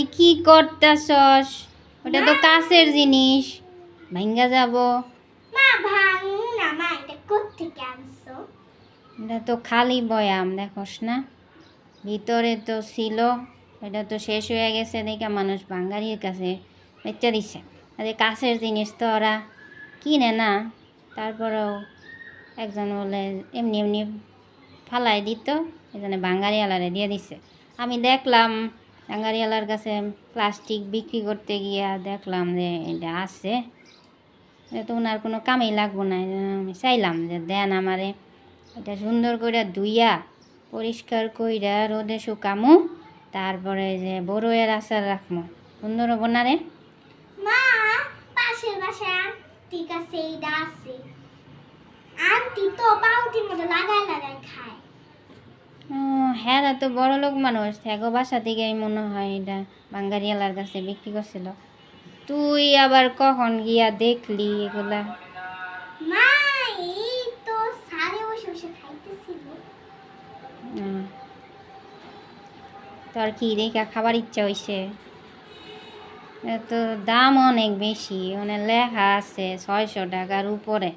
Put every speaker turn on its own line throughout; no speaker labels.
এই কি করতেছস? ওটা তো কাছের জিনিস। ভাঙ্গা যাব।
মা ভাঙু না মা এটা কোত্থেকে আনছো?
এটা তো খালি বয়াম দেখোস না? ভিতরে তো ছিল এটা তো শেষ হয়ে গেছে দেখে মানুষ বাঙালির কাছে বেচা দিচ্ছে আর কাছের জিনিস তো ওরা কিনে না। তারপরেও একজন বলে এমনি এমনি ফালাই দিত এজন্য আলারে দিয়ে দিছে। আমি দেখলাম বাঙালিওয়ালার কাছে প্লাস্টিক বিক্রি করতে গিয়া দেখলাম যে এটা আছে। তো ওনার কোনো কামেই লাগবো না আমি চাইলাম যে দেন আমারে এটা সুন্দর করে ধুইয়া, পরিষ্কার কইরা রোদে শুকামু, তারপরে যে বড়োয়ের আচার রাখমু। সুন্দর হব না রে?
এইটা আছে। তো পাউটির মতো খায়।
হ্যাঁ তো বড় লোক মানুষ থাকো বাসা থেকে মনে হয় এটা বাঙ্গারিয়ালার কাছে বিক্রি করছিল। তুই আবার কখন গিয়া দেখলি এগুলা। তোর কি দেখা খাবার ইচ্ছা হয়েছে তো দাম অনেক বেশি মানে লেখা আছে ছয়শো টাকার উপরে।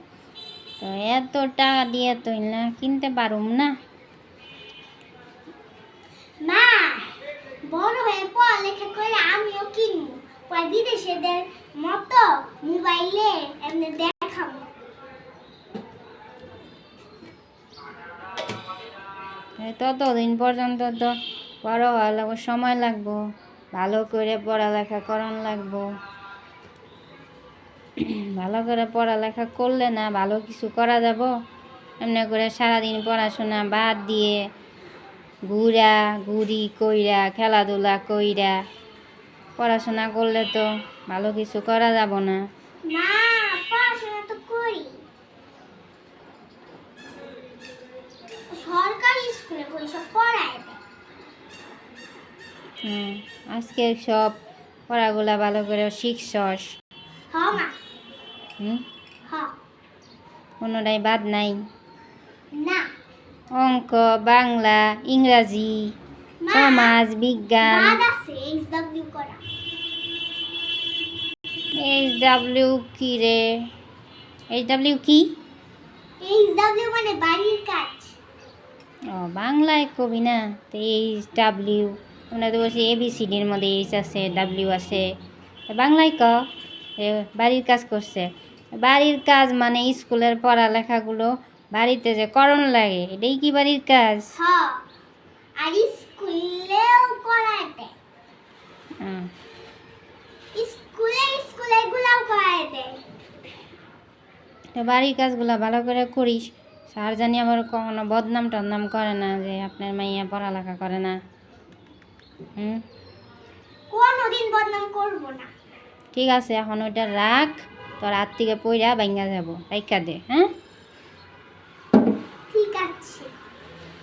তো এত টাকা দিয়ে তো না কিনতে পারুম না
মা বড় হয়ে পড়ালেখা করে আমিও কিনবো পরে বিদেশেদের মতো মোবাইলে এমনি দেখাবো।
ততদিন পর্যন্ত তো বড় হওয়া লাগবো, সময় লাগবো, ভালো করে পড়ালেখা করান লাগবো। ভালো করে পড়ালেখা করলে না ভালো কিছু করা যাব। এমনি করে সারাদিন পড়াশোনা বাদ দিয়ে ঘুরা, ঘুরি, কইরা, খেলাধুলা কইরা পড়াশোনা করলে তো ভালো কিছু করা যাব না।
মা পড়াশোনা তো করি। সরকারি স্কুলে সব পড়ায়
আজকে সব পড়াগুলা ভালো করে শিখছস। কোনোটাই বাদ নাই। অঙ্ক বাংলা ইংরাজি। সমাজ বিজ্ঞান।
এইচ ডাব্লিউ
কি রে? এইচ ডাব্লিউ কি?
এইচ ডাব্লিউ মানে বাড়ির কাজ।
ও বাংলায় কবি না? তো এইচ ডাব্লিউ আমরা তো বলছি এবিসিডির মধ্যে এইচ আছে ডাব্লিউ আছে। বাংলায় ক? বাড়ির কাজ করছে। বাড়ির কাজ মানে স্কুলের পড়ালেখাগুলো বাড়িতে যে করণ লাগে এটাই কি বাড়ির কাজ?
হ। আর স্কুলেও করায় দেয় স্কুলে স্কুলে গুলাও করায় দেয়
তো বাড়ির কাজগুলো ভালো করে করিস। স্যার জানি আবার কখনো বদনাম টদনাম করে না যে আপনার মাইয়া পড়ালেখা করে না। হুম।
কোনোদিন বদনাম করব না।
ঠিক আছে এখন ওইটা রাখ। তোর হাত থেকে পইরা ভাঙ্গা যাব। রাইখা দে হ্যাঁ?